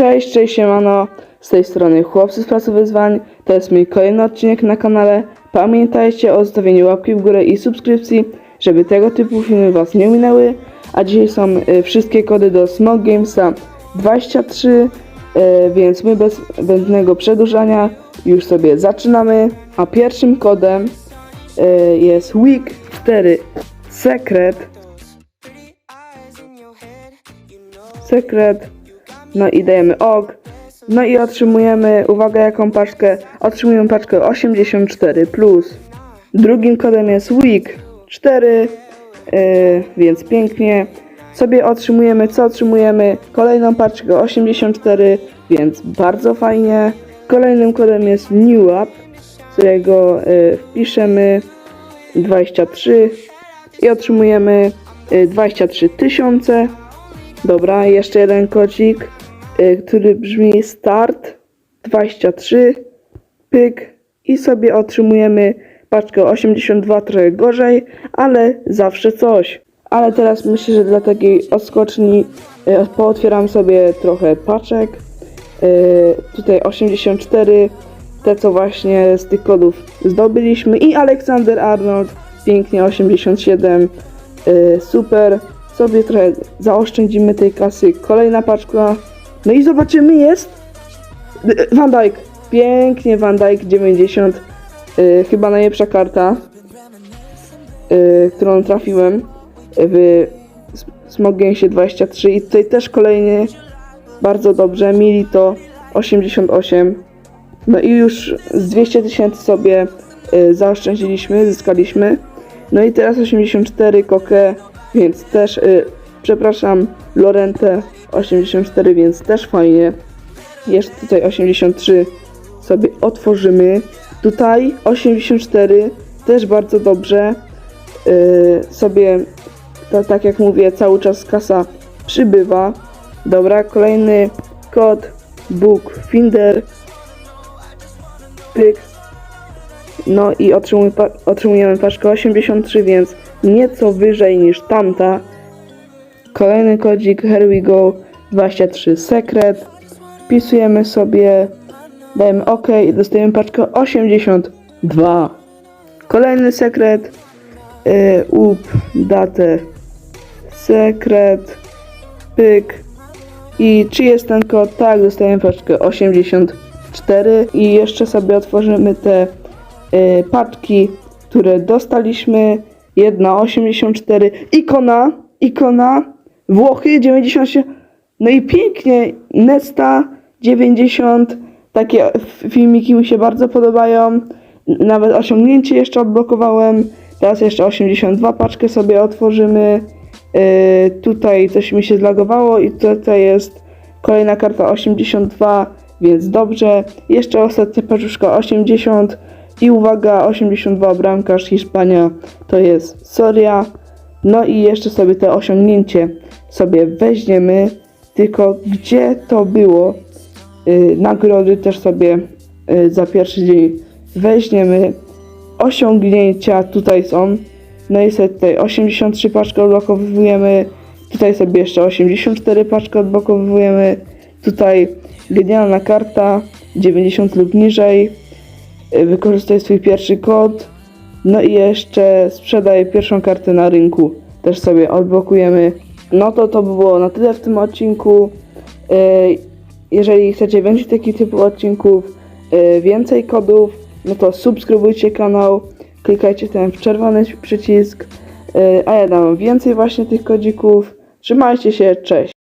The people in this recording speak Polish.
Cześć, cześć siemano, z tej strony Chłopcy z Placu Wyzwań, to jest mój kolejny odcinek na kanale. Pamiętajcie o zostawieniu łapki w górę i subskrypcji, żeby tego typu filmy Was nie minęły. A dzisiaj są y, wszystkie kody do Smog Gamesa 23, y, więc my bez zbędnego przedłużania już sobie zaczynamy. A pierwszym kodem y, jest Week 4 Secret. Sekret. No i dajemy OK. No i otrzymujemy, uwaga jaką paczkę, otrzymujemy paczkę 84+. Plus. Drugim kodem jest week 4, yy, więc pięknie. Sobie otrzymujemy, co otrzymujemy? Kolejną paczkę 84, więc bardzo fajnie. Kolejnym kodem jest new up, którego yy, wpiszemy 23 i otrzymujemy yy, 23 tysiące. Dobra, jeszcze jeden kocik, y, który brzmi start 23, pyk i sobie otrzymujemy paczkę 82, trochę gorzej, ale zawsze coś. Ale teraz myślę, że dla takiej odskoczni y, pootwieram sobie trochę paczek. Y, tutaj 84, te co właśnie z tych kodów zdobyliśmy i Aleksander Arnold, pięknie 87, y, super sobie trochę zaoszczędzimy tej kasy. Kolejna paczka. No i zobaczymy, jest y, Van Dijk. Pięknie, Van Dijk 90. Y, chyba najlepsza karta, y, którą trafiłem w Smogensie 23. I tutaj też kolejny bardzo dobrze. Milito 88. No i już z 200 tysięcy sobie y, zaoszczędziliśmy, zyskaliśmy. No i teraz 84 kokę, więc też, y, przepraszam, Lorente 84, więc też fajnie. Jeszcze tutaj 83 sobie otworzymy. Tutaj 84 też bardzo dobrze. Y, sobie, to, tak jak mówię, cały czas kasa przybywa. Dobra, kolejny kod Book Finder. Pyk. No i otrzymujemy paczkę 83, więc nieco wyżej niż tamta. Kolejny kodzik Here we go 23 sekret. Wpisujemy sobie, dajemy OK i dostajemy paczkę 82. Kolejny sekret. Yy, up datę sekret. Pyk. I czy jest ten kod? Tak, dostajemy paczkę 84 i jeszcze sobie otworzymy te y, paczki, które dostaliśmy. Jedna 84, ikona, ikona, Włochy 98, no i pięknie, Nesta 90, takie filmiki mi się bardzo podobają. Nawet osiągnięcie jeszcze odblokowałem. Teraz jeszcze 82 paczkę sobie otworzymy. Yy, tutaj coś mi się zlagowało i tutaj jest kolejna karta 82, więc dobrze. Jeszcze ostatnia paczuszka 80 i uwaga 82 bramkarz Hiszpania to jest Soria. No i jeszcze sobie to osiągnięcie sobie weźmiemy. Tylko gdzie to było? Yy, nagrody też sobie yy, za pierwszy dzień weźmiemy. Osiągnięcia tutaj są. No i sobie tutaj 83 paczki odblokowujemy. Tutaj sobie jeszcze 84 paczki odblokowujemy. Tutaj genialna karta 90 lub niżej. Y, Wykorzystaj swój pierwszy kod. No i jeszcze sprzedaj pierwszą kartę na rynku. Też sobie odblokujemy. No to to by było na tyle w tym odcinku. Y, Jeżeli chcecie więcej takich typu odcinków, y, więcej kodów, no to subskrybujcie kanał, klikajcie ten w czerwony przycisk, y, a ja dam więcej właśnie tych kodzików. Trzymajcie się, cześć!